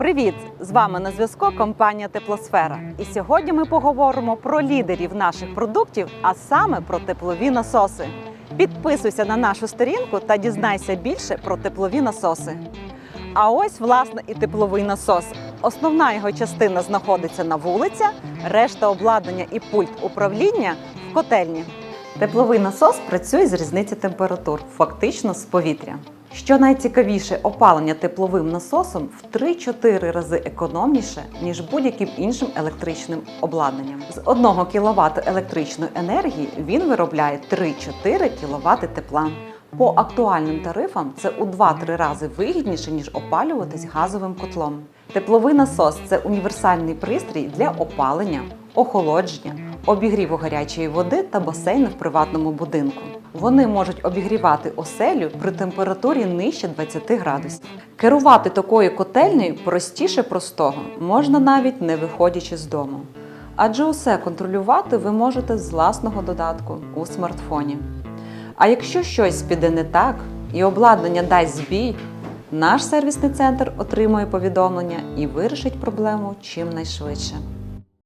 Привіт! З вами на зв'язку компанія Теплосфера. І сьогодні ми поговоримо про лідерів наших продуктів, а саме про теплові насоси. Підписуйся на нашу сторінку та дізнайся більше про теплові насоси. А ось, власне, і тепловий насос. Основна його частина знаходиться на вулиці, решта обладнання і пульт управління в котельні. Тепловий насос працює з різниці температур, фактично з повітря. Що найцікавіше, опалення тепловим насосом в 3-4 рази економніше, ніж будь-яким іншим електричним обладнанням. З 1 кВт електричної енергії він виробляє 3-4 кВт тепла. По актуальним тарифам це у 2-3 рази вигідніше, ніж опалюватись газовим котлом. Тепловий насос це універсальний пристрій для опалення, охолодження, обігріву гарячої води та басейну в приватному будинку. Вони можуть обігрівати оселю при температурі нижче 20 градусів. Керувати такою котельнею простіше простого, можна навіть не виходячи з дому. Адже усе контролювати ви можете з власного додатку у смартфоні. А якщо щось піде не так і обладнання дасть збій, наш сервісний центр отримує повідомлення і вирішить проблему чим найшвидше.